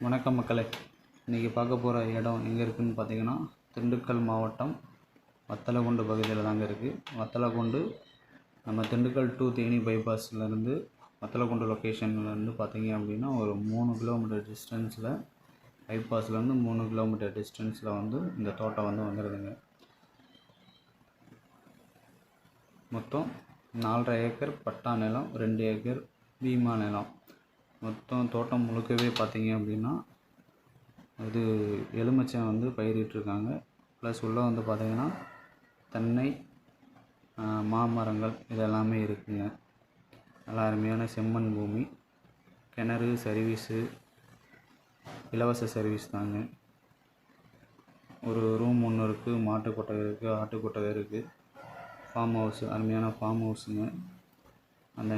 வணக்கம் மக்களே. இன்றைக்கி பார்க்க போகிற இடம் எங்கே இருக்குதுன்னு பார்த்தீங்கன்னா திண்டுக்கல் மாவட்டம் வத்தலகுண்டு பகுதியில் தாங்க இருக்குது வத்தலகுண்டு நம்ம திண்டுக்கல் டு தேனி பைபாஸ்லேருந்து வத்தலகுண்டு லொக்கேஷன்லேருந்து பார்த்தீங்க அப்படின்னா ஒரு மூணு கிலோமீட்டர் டிஸ்டன்ஸில் பைபாஸ்லேருந்து மூணு கிலோமீட்டர் டிஸ்டன்ஸில் வந்து இந்த தோட்டம் வந்து வந்துடுதுங்க மொத்தம் நாலரை ஏக்கர் பட்டா நிலம் ரெண்டு ஏக்கர் பீமா நிலம். மொத்தம் தோட்டம் முழுக்கவே பார்த்தீங்க அப்படின்னா இது எலுமிச்சை வந்து பயிரிட்டிருக்காங்க. ப்ளஸ் உள்ளே வந்து பார்த்தீங்கன்னா தென்னை மாமரங்கள் இதெல்லாமே இருக்குதுங்க நல்லா அருமையான செம்மண் பூமி. கிணறு சர்வீஸு இலவச சர்வீஸ் தாங்க. ஒரு ரூம் ஒன்று இருக்குது மாட்டுக்கொட்டை இருக்குது ஆட்டுக்கொட்டை இருக்குது ஃபார்ம் ஹவுஸ் அருமையான ஃபார்ம் ஹவுஸுங்க அந்த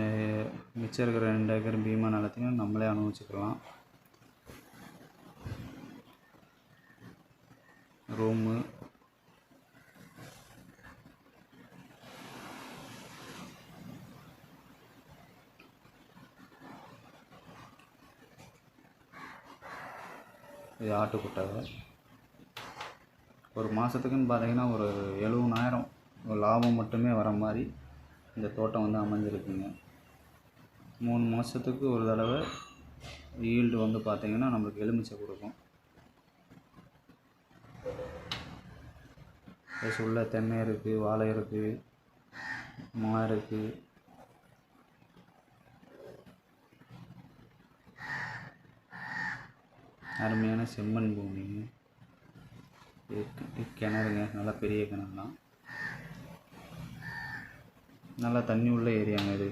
மிச்சம் இருக்கிற ரெண்டு ஏக்கர் பீமா நிலத்தையும் நம்மளே அனுபவிச்சுக்கலாம். ரூமு. இது ஆட்டுக்குட்டகை ஒரு மாதத்துக்குன்னு பார்த்தீங்கன்னா ஒரு எழுபதாயிரம் லாபம் மட்டுமே வர மாதிரி இந்த தோட்டம் வந்து அமைஞ்சிருக்குங்க. மூணு மாதத்துக்கு ஒரு தடவை ஈல்டு வந்து பார்த்திங்கன்னா நம்மளுக்கு எலுமிச்சை கொடுக்கும். ப்ளஸ் உள்ள தென்னை இருக்குது வாழை இருக்குது மா இருக்குது அருமையான செம்மண் பூமிங்க. கிணறுங்க நல்லா பெரிய கிணறு தான் நல்லா தண்ணி உள்ள ஏரியாங்க இது.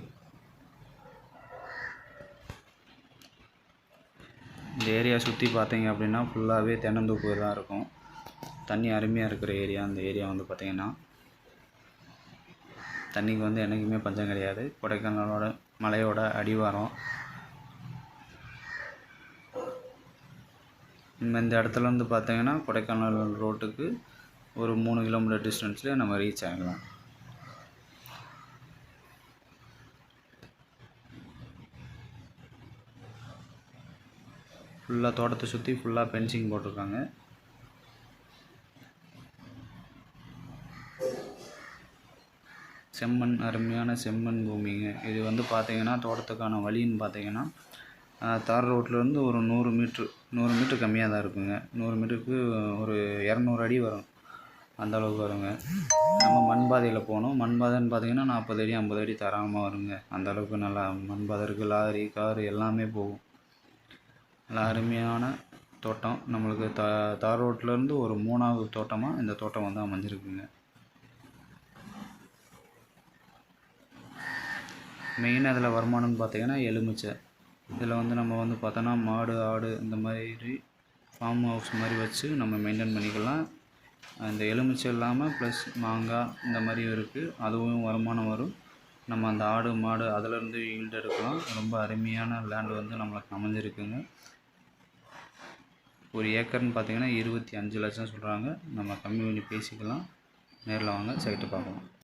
இந்த ஏரியா சுற்றி பார்த்தீங்க அப்படின்னா ஃபுல்லாகவே தென்னந்தோப்பு தான் இருக்கும். தண்ணி அருமையாக இருக்கிற ஏரியா அந்த ஏரியா வந்து பார்த்திங்கன்னா தண்ணிக்கு வந்து என்றைக்குமே பஞ்சம் கிடையாது. கொடைக்கானலோட மலையோட அடிவாரம். இந்த இடத்துல பார்த்தீங்கன்னா கொடைக்கானல் ரோட்டுக்கு ஒரு மூணு கிலோமீட்டர் டிஸ்டன்ஸில் நம்ம ரீச் ஆகலாம் ஃபுல்லாக தோட்டத்தை சுற்றி ஃபுல்லாக பென்சிங் போட்டிருக்காங்க. செம்மண் அருமையான செம்மண் பூமிங்க. இது வந்து பார்த்திங்கன்னா தோட்டத்துக்கான வழின்னு பார்த்தீங்கன்னா தார் ரோட்லேருந்து ஒரு நூறு மீட்ரு நூறு மீட்ரு கம்மியாக தான் இருக்குங்க. நூறு மீட்டருக்கு ஒரு இரநூறு அடி வரும். அந்த அளவுக்கு வருங்க. நம்ம மண் பாதையில் போனோம் மண் பாதைன்னு பார்த்தீங்கன்னா நாற்பது அடி ஐம்பது அடி தராமல் வருங்க. அந்த அளவுக்கு நல்லா மண் பாதை இருக்குது லாரி காரு எல்லாமே போகும். நல்லா அருமையான தோட்டம். நம்மளுக்கு த தார் ரோட்லேருந்து ஒரு மூணாவது தோட்டமாக இந்த தோட்டம் வந்து அமைஞ்சிருக்குங்க. மெயின் அதில் வருமானம்னு பார்த்தீங்கன்னா எலுமிச்சை. இதில் வந்து நம்ம வந்து பார்த்தோன்னா மாடு ஆடு இந்த மாதிரி ஃபார்ம் ஹவுஸ் மாதிரி வச்சு நம்ம மெயின்டைன் பண்ணிக்கலாம். அந்த எலுமிச்சை இல்லாமல் ப்ளஸ் மாங்காய் இந்த மாதிரியும் இருக்குது அதுவும் வருமானம் வரும். நம்ம அந்த ஆடு மாடு அதிலேருந்து ஈல்டு எடுக்கலாம். ரொம்ப அருமையான லேண்டு வந்து நம்மளுக்கு அமைஞ்சிருக்குங்க. ஒரு ஏக்கர்னு பார்த்தீங்கன்னா இருபத்தி அஞ்சு லட்சம் சொல்கிறாங்க நம்ம கம்மி பண்ணி பேசிக்கலாம். நேரில் வாங்க சைட்டு பார்க்கலாம்.